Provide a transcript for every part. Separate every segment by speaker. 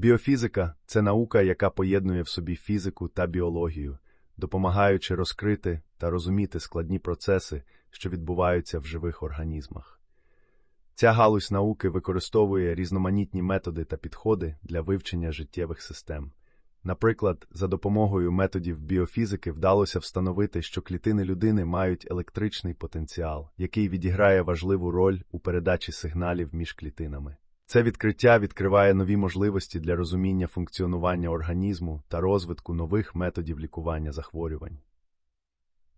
Speaker 1: Біофізика це наука, яка поєднує в собі фізику та біологію, допомагаючи розкрити та розуміти складні процеси, що відбуваються в живих організмах. Ця галузь науки використовує різноманітні методи та підходи для вивчення життєвих систем. Наприклад, за допомогою методів біофізики вдалося встановити, що клітини людини мають електричний потенціал, який відіграє важливу роль у передачі сигналів між клітинами. Це відкриття відкриває нові можливості для розуміння функціонування організму та розвитку нових методів лікування захворювань.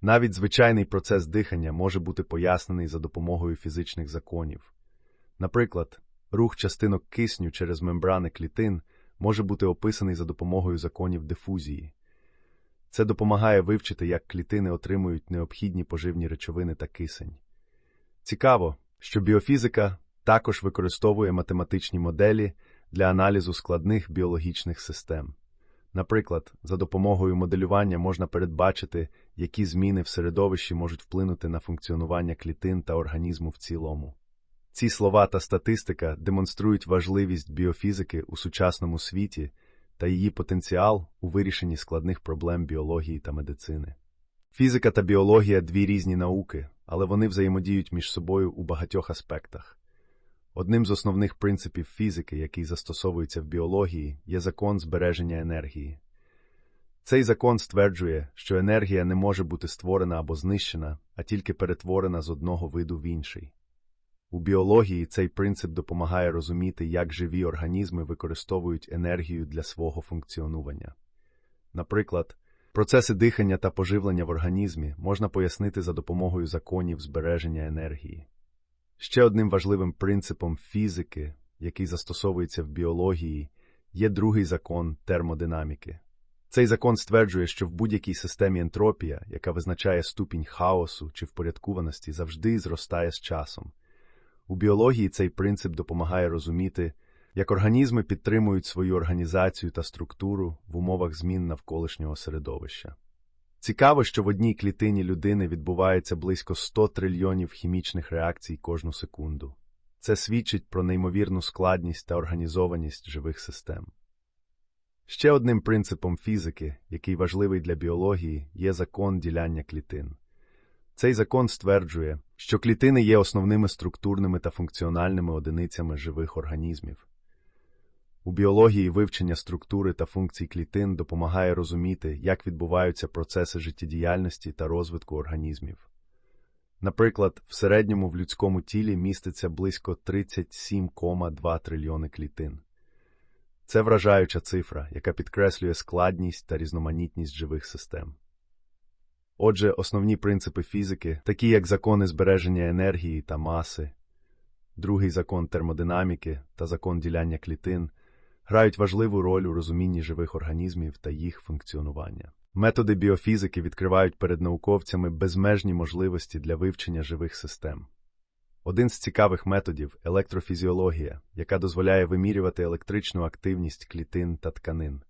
Speaker 1: Навіть звичайний процес дихання може бути пояснений за допомогою фізичних законів. Наприклад, рух частинок кисню через мембрани клітин може бути описаний за допомогою законів дифузії. Це допомагає вивчити, як клітини отримують необхідні поживні речовини та кисень. Цікаво, що біофізика також використовує математичні моделі для аналізу складних біологічних систем. Наприклад, за допомогою моделювання можна передбачити, які зміни в середовищі можуть вплинути на функціонування клітин та організму в цілому. Ці слова та статистика демонструють важливість біофізики у сучасному світі та її потенціал у вирішенні складних проблем біології та медицини. Фізика та біологія дві різні науки, але вони взаємодіють між собою у багатьох аспектах. Одним з основних принципів фізики, який застосовується в біології, є закон збереження енергії. Цей закон стверджує, що енергія не може бути створена або знищена, а тільки перетворена з одного виду в інший. У біології цей принцип допомагає розуміти, як живі організми використовують енергію для свого функціонування. Наприклад, процеси дихання та поживлення в організмі можна пояснити за допомогою законів збереження енергії. Ще одним важливим принципом фізики, який застосовується в біології, є другий закон термодинаміки. Цей закон стверджує, що в будь-якій системі ентропія, яка визначає ступінь хаосу чи впорядкуваності, завжди зростає з часом. У біології цей принцип допомагає розуміти, як організми підтримують свою організацію та структуру в умовах змін навколишнього середовища. Цікаво, що в одній клітині людини відбувається близько 100 трильйонів хімічних реакцій кожну секунду. Це свідчить про неймовірну складність та організованість живих систем. Ще одним принципом фізики, який важливий для біології, є закон діляння клітин. Цей закон стверджує, що клітини є основними структурними та функціональними одиницями живих організмів. У біології вивчення структури та функцій клітин допомагає розуміти, як відбуваються процеси життєдіяльності та розвитку організмів. Наприклад, в середньому в людському тілі міститься близько 37,2 трильйони клітин. Це вражаюча цифра, яка підкреслює складність та різноманітність живих систем. Отже, основні принципи фізики, такі як закони збереження енергії та маси, другий закон термодинаміки та закон діляння клітин, грають важливу роль у розумінні живих організмів та їх функціонування. Методи біофізики відкривають перед науковцями безмежні можливості для вивчення живих систем. Один з цікавих методів електрофізіологія, яка дозволяє вимірювати електричну активність клітин та тканин.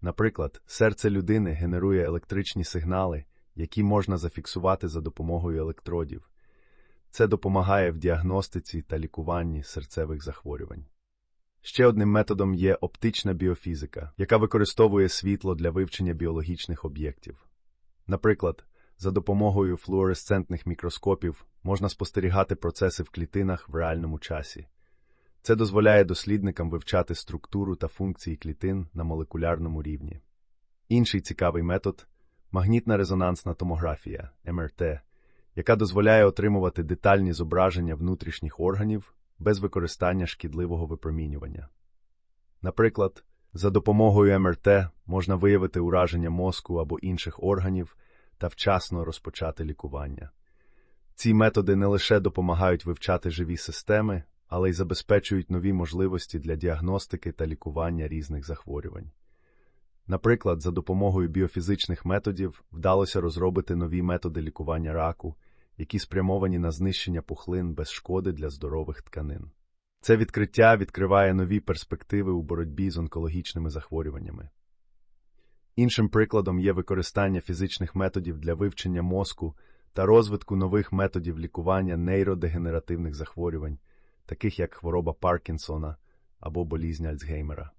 Speaker 1: Наприклад, серце людини генерує електричні сигнали, які можна зафіксувати за допомогою електродів. Це допомагає в діагностиці та лікуванні серцевих захворювань. Ще одним методом є оптична біофізика, яка використовує світло для вивчення біологічних об'єктів. Наприклад, за допомогою флуоресцентних мікроскопів можна спостерігати процеси в клітинах в реальному часі. Це дозволяє дослідникам вивчати структуру та функції клітин на молекулярному рівні. Інший цікавий метод магнітна резонансна томографія МРТ, яка дозволяє отримувати детальні зображення внутрішніх органів без використання шкідливого випромінювання. Наприклад, за допомогою МРТ можна виявити ураження мозку або інших органів та вчасно розпочати лікування. Ці методи не лише допомагають вивчати живі системи, але й забезпечують нові можливості для діагностики та лікування різних захворювань. Наприклад, за допомогою біофізичних методів вдалося розробити нові методи лікування раку, які спрямовані на знищення пухлин без шкоди для здорових тканин. Це відкриття відкриває нові перспективи у боротьбі з онкологічними захворюваннями. Іншим прикладом є використання фізичних методів для вивчення мозку та розвитку нових методів лікування нейродегенеративних захворювань, таких як хвороба Паркінсона або болізнь Альцгеймера.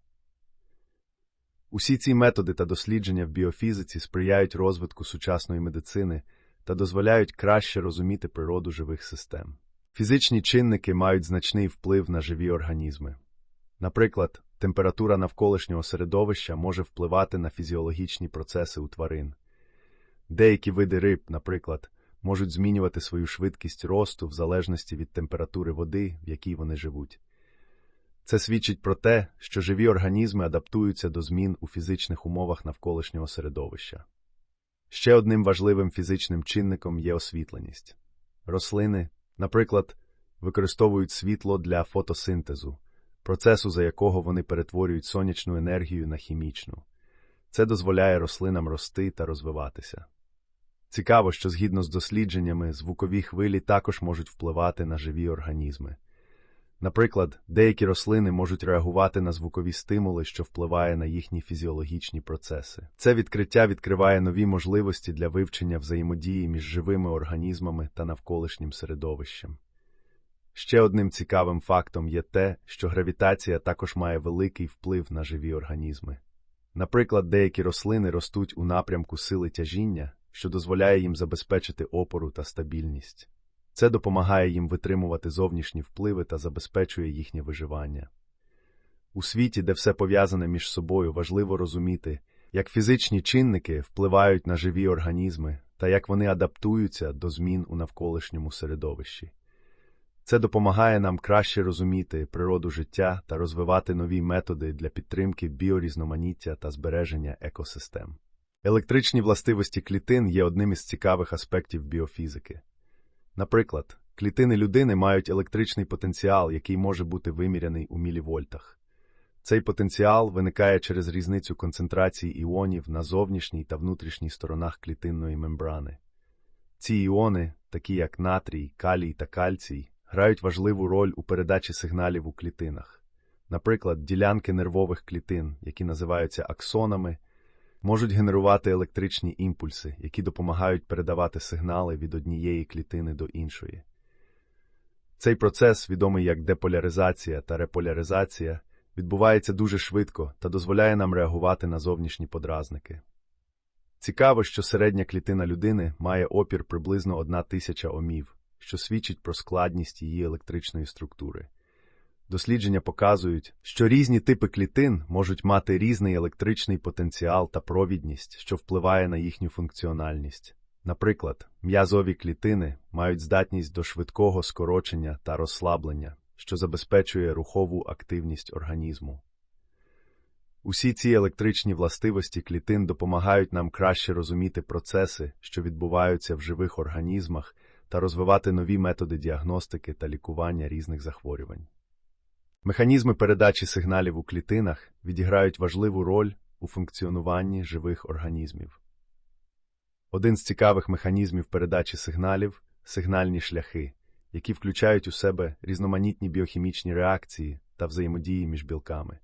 Speaker 1: Усі ці методи та дослідження в біофізиці сприяють розвитку сучасної медицини та дозволяють краще розуміти природу живих систем. Фізичні чинники мають значний вплив на живі організми. Наприклад, температура навколишнього середовища може впливати на фізіологічні процеси у тварин. Деякі види риб, наприклад, можуть змінювати свою швидкість росту в залежності від температури води, в якій вони живуть. Це свідчить про те, що живі організми адаптуються до змін у фізичних умовах навколишнього середовища. Ще одним важливим фізичним чинником є освітленість. Рослини, наприклад, використовують світло для фотосинтезу, процесу, за якого вони перетворюють сонячну енергію на хімічну. Це дозволяє рослинам рости та розвиватися. Цікаво, що згідно з дослідженнями, звукові хвилі також можуть впливати на живі організми. Наприклад, деякі рослини можуть реагувати на звукові стимули, що впливає на їхні фізіологічні процеси. Це відкриття відкриває нові можливості для вивчення взаємодії між живими організмами та навколишнім середовищем. Ще одним цікавим фактом є те, що гравітація також має великий вплив на живі організми. Наприклад, деякі рослини ростуть у напрямку сили тяжіння, що дозволяє їм забезпечити опору та стабільність. Це допомагає їм витримувати зовнішні впливи та забезпечує їхнє виживання. У світі, де все пов'язане між собою, важливо розуміти, як фізичні чинники впливають на живі організми та як вони адаптуються до змін у навколишньому середовищі. Це допомагає нам краще розуміти природу життя та розвивати нові методи для підтримки біорізноманіття та збереження екосистем. Електричні властивості клітин є одним із цікавих аспектів біофізики. Наприклад, клітини людини мають електричний потенціал, який може бути виміряний у мілівольтах. Цей потенціал виникає через різницю концентрації іонів на зовнішній та внутрішній сторонах клітинної мембрани. Ці іони, такі як натрій, калій та кальцій, грають важливу роль у передачі сигналів у клітинах. Наприклад, ділянки нервових клітин, які називаються аксонами, можуть генерувати електричні імпульси, які допомагають передавати сигнали від однієї клітини до іншої. Цей процес, відомий як деполяризація та реполяризація, відбувається дуже швидко та дозволяє нам реагувати на зовнішні подразники. Цікаво, що середня клітина людини має опір приблизно 1 тисяча омів, що свідчить про складність її електричної структури. Дослідження показують, що різні типи клітин можуть мати різний електричний потенціал та провідність, що впливає на їхню функціональність. Наприклад, м'язові клітини мають здатність до швидкого скорочення та розслаблення, що забезпечує рухову активність організму. Усі ці електричні властивості клітин допомагають нам краще розуміти процеси, що відбуваються в живих організмах, та розвивати нові методи діагностики та лікування різних захворювань. Механізми передачі сигналів у клітинах відіграють важливу роль у функціонуванні живих організмів. Один з цікавих механізмів передачі сигналів сигнальні шляхи, які включають у себе різноманітні біохімічні реакції та взаємодії між білками.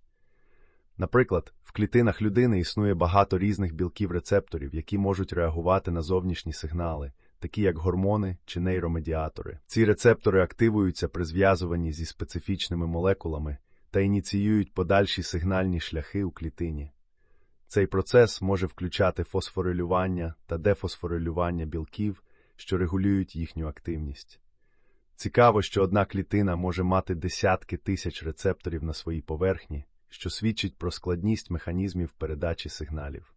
Speaker 1: Наприклад, в клітинах людини існує багато різних білків рецепторів, які можуть реагувати на зовнішні сигнали такі як гормони чи нейромедіатори. Ці рецептори активуються при зв'язуванні зі специфічними молекулами та ініціюють подальші сигнальні шляхи у клітині. Цей процес може включати фосфорилювання та дефосфорилювання білків, що регулюють їхню активність. Цікаво, що одна клітина може мати десятки тисяч рецепторів на своїй поверхні, що свідчить про складність механізмів передачі сигналів.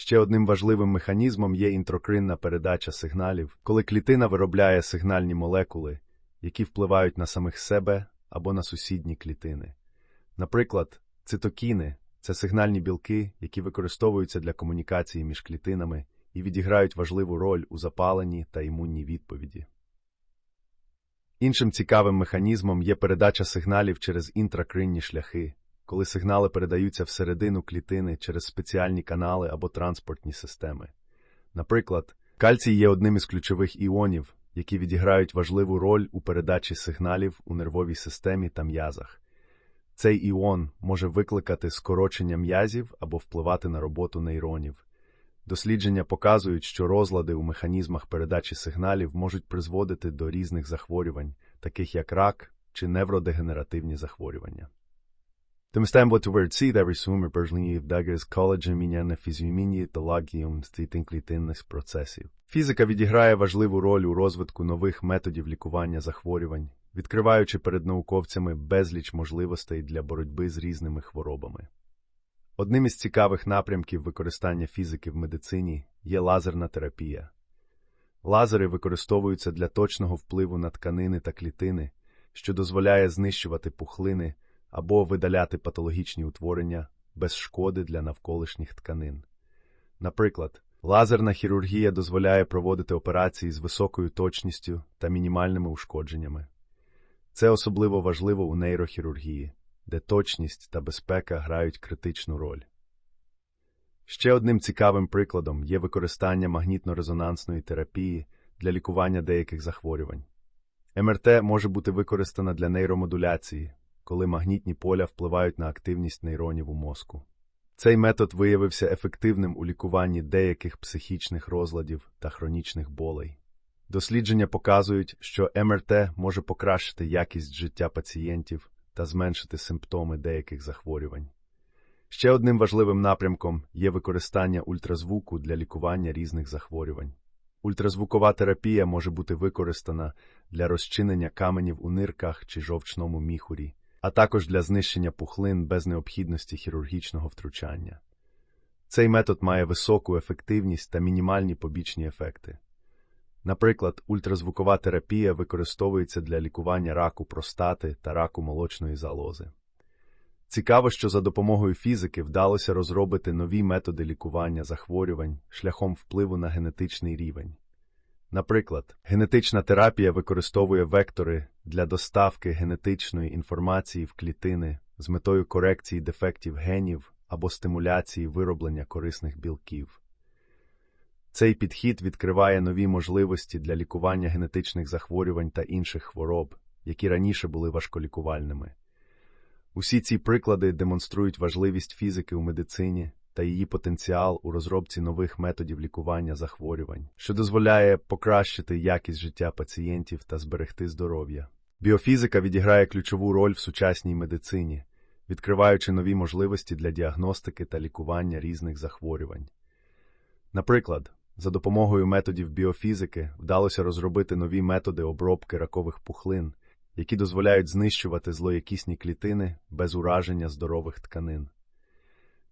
Speaker 1: Ще одним важливим механізмом є інтрокринна передача сигналів, коли клітина виробляє сигнальні молекули, які впливають на самих себе або на сусідні клітини. Наприклад, цитокіни це сигнальні білки, які використовуються для комунікації між клітинами і відіграють важливу роль у запаленні та імунній відповіді. Іншим цікавим механізмом є передача сигналів через інтракринні шляхи, коли сигнали передаються всередину клітини через спеціальні канали або транспортні системи. Наприклад, кальцій є одним із ключових іонів, які відіграють важливу роль у передачі сигналів у нервовій системі та м'язах. Цей іон може викликати скорочення м'язів або впливати на роботу нейронів. Дослідження показують, що розлади у механізмах передачі сигналів можуть призводити до різних захворювань, таких як рак, чи невродегенеративні захворювання. Стем вот верці рисуми бержлині вдаги з коледжем міняне фізіомінії та лагіум стітин клітинних процесів. Фізика відіграє важливу роль у розвитку нових методів лікування захворювань, відкриваючи перед науковцями безліч можливостей для боротьби з різними хворобами. Одним із цікавих напрямків використання фізики в медицині є лазерна терапія. Лазери використовуються для точного впливу на тканини та клітини, що дозволяє знищувати пухлини або видаляти патологічні утворення без шкоди для навколишніх тканин. Наприклад, лазерна хірургія дозволяє проводити операції з високою точністю та мінімальними ушкодженнями. Це особливо важливо у нейрохірургії, де точність та безпека грають критичну роль. Ще одним цікавим прикладом є використання магнітно-резонансної терапії для лікування деяких захворювань. МРТ може бути використана для нейромодуляції, коли магнітні поля впливають на активність нейронів у мозку. Цей метод виявився ефективним у лікуванні деяких психічних розладів та хронічних болей. Дослідження показують, що МРТ може покращити якість життя пацієнтів та зменшити симптоми деяких захворювань. Ще одним важливим напрямком є використання ультразвуку для лікування різних захворювань. Ультразвукова терапія може бути використана для розчинення каменів у нирках чи жовчному міхурі, а також для знищення пухлин без необхідності хірургічного втручання. Цей метод має високу ефективність та мінімальні побічні ефекти. Наприклад, ультразвукова терапія використовується для лікування раку простати та раку молочної залози. Цікаво, що за допомогою фізики вдалося розробити нові методи лікування захворювань шляхом впливу на генетичний рівень. Наприклад, генетична терапія використовує вектори для доставки генетичної інформації в клітини з метою корекції дефектів генів або стимуляції вироблення корисних білків. Цей підхід відкриває нові можливості для лікування генетичних захворювань та інших хвороб, які раніше були важколікувальними. Усі ці приклади демонструють важливість фізики у медицині та її потенціал у розробці нових методів лікування захворювань, що дозволяє покращити якість життя пацієнтів та зберегти здоров'я. Біофізика відіграє ключову роль в сучасній медицині, відкриваючи нові можливості для діагностики та лікування різних захворювань. Наприклад, за допомогою методів біофізики вдалося розробити нові методи обробки ракових пухлин, які дозволяють знищувати злоякісні клітини без ураження здорових тканин.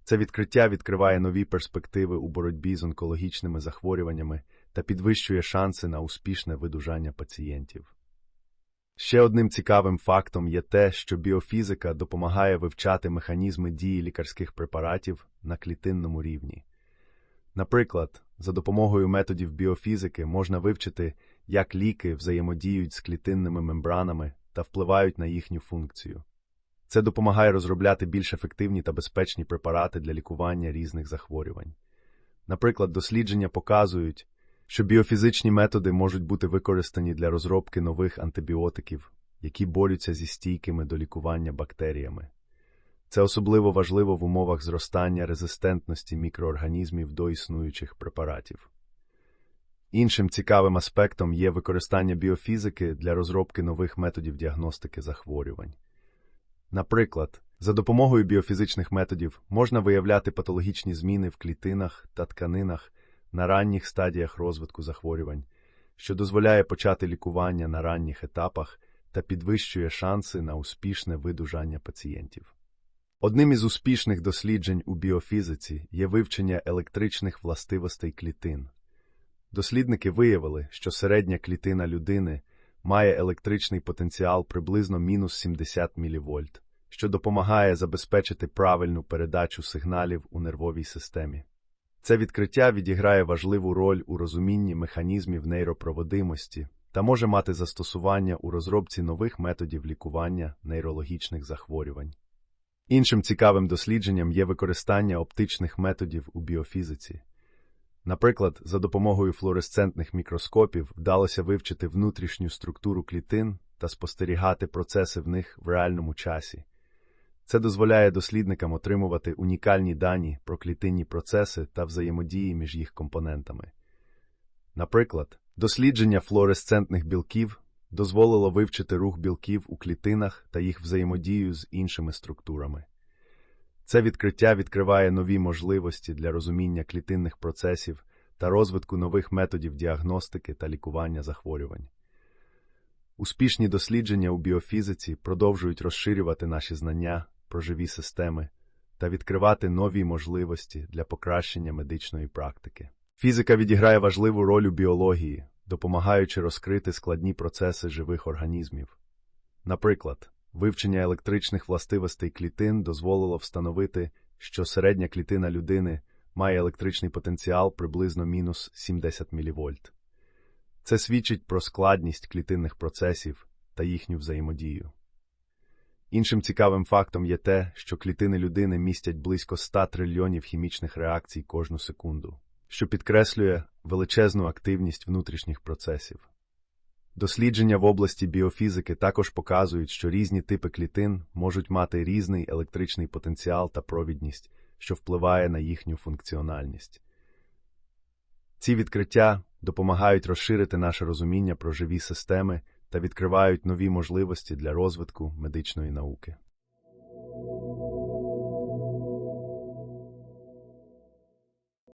Speaker 1: Це відкриття відкриває нові перспективи у боротьбі з онкологічними захворюваннями та підвищує шанси на успішне видужання пацієнтів. Ще одним цікавим фактом є те, що біофізика допомагає вивчати механізми дії лікарських препаратів на клітинному рівні. Наприклад, за допомогою методів біофізики можна вивчити, як ліки взаємодіють з клітинними мембранами та впливають на їхню функцію. Це допомагає розробляти більш ефективні та безпечні препарати для лікування різних захворювань. Наприклад, дослідження показують, що біофізичні методи можуть бути використані для розробки нових антибіотиків, які борються зі стійкими до лікування бактеріями. Це особливо важливо в умовах зростання резистентності мікроорганізмів до існуючих препаратів. Іншим цікавим аспектом є використання біофізики для розробки нових методів діагностики захворювань. Наприклад, за допомогою біофізичних методів можна виявляти патологічні зміни в клітинах та тканинах на ранніх стадіях розвитку захворювань, що дозволяє почати лікування на ранніх етапах та підвищує шанси на успішне видужання пацієнтів. Одним із успішних досліджень у біофізиці є вивчення електричних властивостей клітин. Дослідники виявили, що середня клітина людини має електричний потенціал приблизно мінус 70 мВ, що допомагає забезпечити правильну передачу сигналів у нервовій системі. Це відкриття відіграє важливу роль у розумінні механізмів нейропроводимості та може мати застосування у розробці нових методів лікування нейрологічних захворювань. Іншим цікавим дослідженням є використання оптичних методів у біофізиці. Наприклад, за допомогою флуоресцентних мікроскопів вдалося вивчити внутрішню структуру клітин та спостерігати процеси в них в реальному часі. Це дозволяє дослідникам отримувати унікальні дані про клітинні процеси та взаємодії між їх компонентами. Наприклад, дослідження флуоресцентних білків дозволило вивчити рух білків у клітинах та їх взаємодію з іншими структурами. Це відкриття відкриває нові можливості для розуміння клітинних процесів та розвитку нових методів діагностики та лікування захворювань. Успішні дослідження у біофізиці продовжують розширювати наші знання про живі системи та відкривати нові можливості для покращення медичної практики. Фізика відіграє важливу роль у біології, допомагаючи розкрити складні процеси живих організмів. Наприклад, вивчення електричних властивостей клітин дозволило встановити, що середня клітина людини має електричний потенціал приблизно мінус 70 мВ. Це свідчить про складність клітинних процесів та їхню взаємодію. Іншим цікавим фактом є те, що клітини людини містять близько 100 трильйонів хімічних реакцій кожну секунду, що підкреслює величезну активність внутрішніх процесів. Дослідження в області біофізики також показують, що різні типи клітин можуть мати різний електричний потенціал та провідність, що впливає на їхню функціональність. Ці відкриття допомагають розширити наше розуміння про живі системи та відкривають нові можливості для розвитку медичної науки.